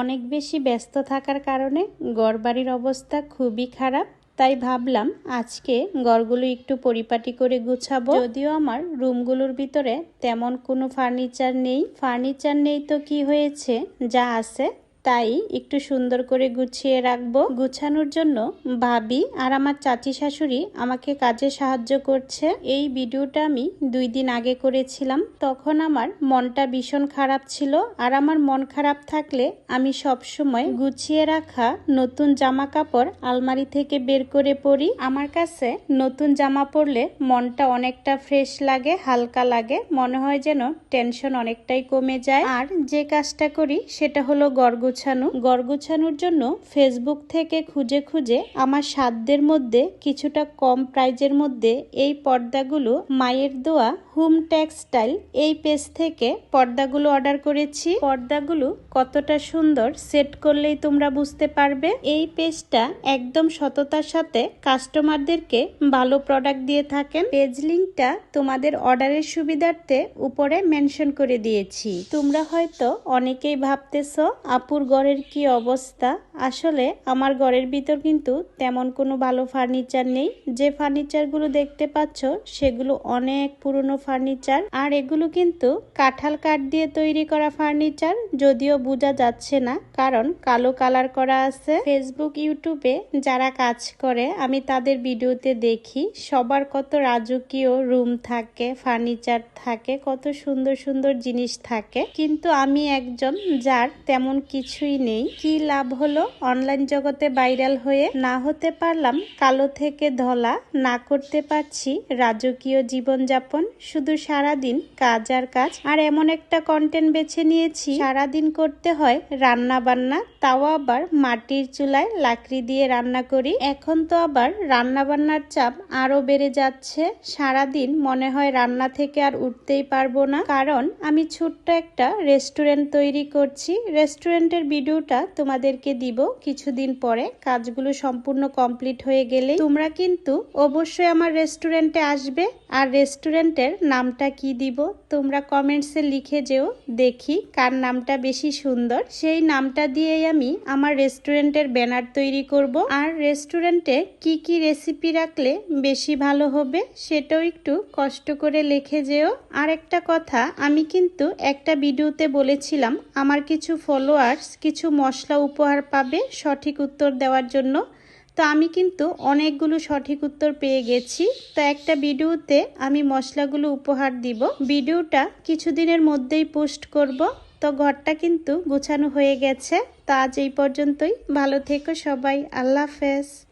অনেক বেশি ব্যস্ত থাকার কারণে গড়বাড়ির অবস্থা খুবই খারাপ, তাই ভাবলাম আজকে ঘরগুলো একটু পরিপাটি করে গুছাবো। যদিও আমার রুমগুলোর ভিতরে তেমন কোনো ফার্নিচার নেই। ফার্নিচার নেই তো কি হয়েছে? যা আছে। তাই একটু সুন্দর করে গুছিয়ে রাখব। গুছানোর জন্য ভাবি আর আমার চাচি শাশুড়ি আমাকে কাজে সাহায্য করছে। এই ভিডিওটা আমি দুই দিন আগে করেছিলাম। তখন আমার মনটা ভীষণ খারাপ ছিল আর আমার মন খারাপ থাকলে আমি সব সময় গুছিয়ে রাখা নতুন জামা কাপড় আলমারি থেকে বের করে পরি। আমার কাছে নতুন জামা পরলে মনটা অনেকটা ফ্রেশ লাগে, হালকা লাগে। মনে হয় যেন টেনশন অনেকটাই কমে যায়। আর যে কাজটা করি সেটা হলো গড় গোছানো গড় গোছানোর জন্য ফেসবুক থেকে খুঁজে খুঁজে আমার সাধ্যের মধ্যে, কিছুটা কম প্রাইজের মধ্যে এই পর্দাগুলো মায়ের দোয়া হোম টেক্সটাইল এই পেজ থেকে পর্দাগুলো অর্ডার করেছি। পর্দাগুলো কতটা সুন্দর সেট করলেই তোমরা বুঝতে পারবে। এই পেজটা একদম সততার সাথে কাস্টমারদেরকে ভালো প্রোডাক্ট দিয়ে থাকেন। পেজ লিঙ্কটা তোমাদের অর্ডারের সুবিধার্থে উপরে মেনশন করে দিয়েছি। তোমরা হয়তো অনেকেই ভাবতেছো আপুর ঘরের কি অবস্থা? আসলে আমার ঘরের ভিতর কিন্তু তেমন কোনো ভালো ফার্নিচার নেই। যে ফার্নিচারগুলো দেখতে পাচ্ছ, সেগুলো অনেক পুরনো ফার্নিচার। আর এগুলো কিন্তু কাঁঠাল কাঠ দিয়ে তৈরি করা ফার্নিচার, যদিও বোঝা যাচ্ছে না, কারণ কালো কালার করা আছে। ফেসবুক ইউটিউবে যারা কাজ করে, আমি তাদের ভিডিওতে দেখি, সবার কত রাজকীয় রুম থাকে, ফার্নিচার থাকে, কত সুন্দর সুন্দর জিনিস থাকে। কিন্তু আমি একজন যার তেমন কিছুই নেই। কি লাভ হলো? অনলাইন জগতে ভাইরাল হয়ে না হতে পারলাম কালো থেকে ধলা না করতে পারছি রাজকীয় জীবনযাপন শুধু সারাদিন কাজ আর কাজ। আর এমন একটা কন্টেন্ট বেছে নিয়েছি সারাদিন করতে হয় রান্না বান্না তাও আবার মাটির চুলায় লাকড়ি দিয়ে রান্না করি। এখন তো আবার রান্না বান্নার চাপ আরও বেড়ে যাচ্ছে সারাদিন মনে হয় রান্না থেকে আর উঠতেই পারব না। কারণ আমি ছোট্ট একটা রেস্টুরেন্ট তৈরি করছি রেস্টুরেন্টের ভিডিওটা তোমাদেরকে দিব। কিছুদিন পরে। কাজগুলো সম্পূর্ণ কমপ্লিট হয়ে গেলে তোমরা কিন্তু অবশ্যই আমার রেস্টুরেন্টে আসবে। আর রেস্টুরেন্টের নামটা কি দিব তোমরা কমেন্টসে লিখে যেও, দেখি কার নামটা বেশি সুন্দর। সেই নামটা দিয়েই আমি আমার রেস্টুরেন্টের ব্যানার তৈরি করব। আর রেস্টুরেন্টে কি কি রেসিপি রাখলে বেশি ভালো হবে সেটাও একটু কষ্ট করে লিখে যেও। আর একটা কথা, আমি কিন্তু একটা ভিডিওতে বলেছিলাম, আমার কিছু ফলোয়ার্স কিছু মশলা উপহার পাবে। সঠিক উত্তর দেওয়ার জন্য। তো আমি কিন্তু অনেকগুলো সঠিক উত্তর পেয়ে গেছি। তো একটা ভিডিওতে আমি মশলাগুলো উপহার দিব। ভিডিওটা কিছুদিনের মধ্যেই পোস্ট করব। তো ঘরটা কিন্তু গোছানো হয়ে গেছে। তা আজ এই পর্যন্তই। ভালো থেকো সবাই। আল্লাহ হাফেজ।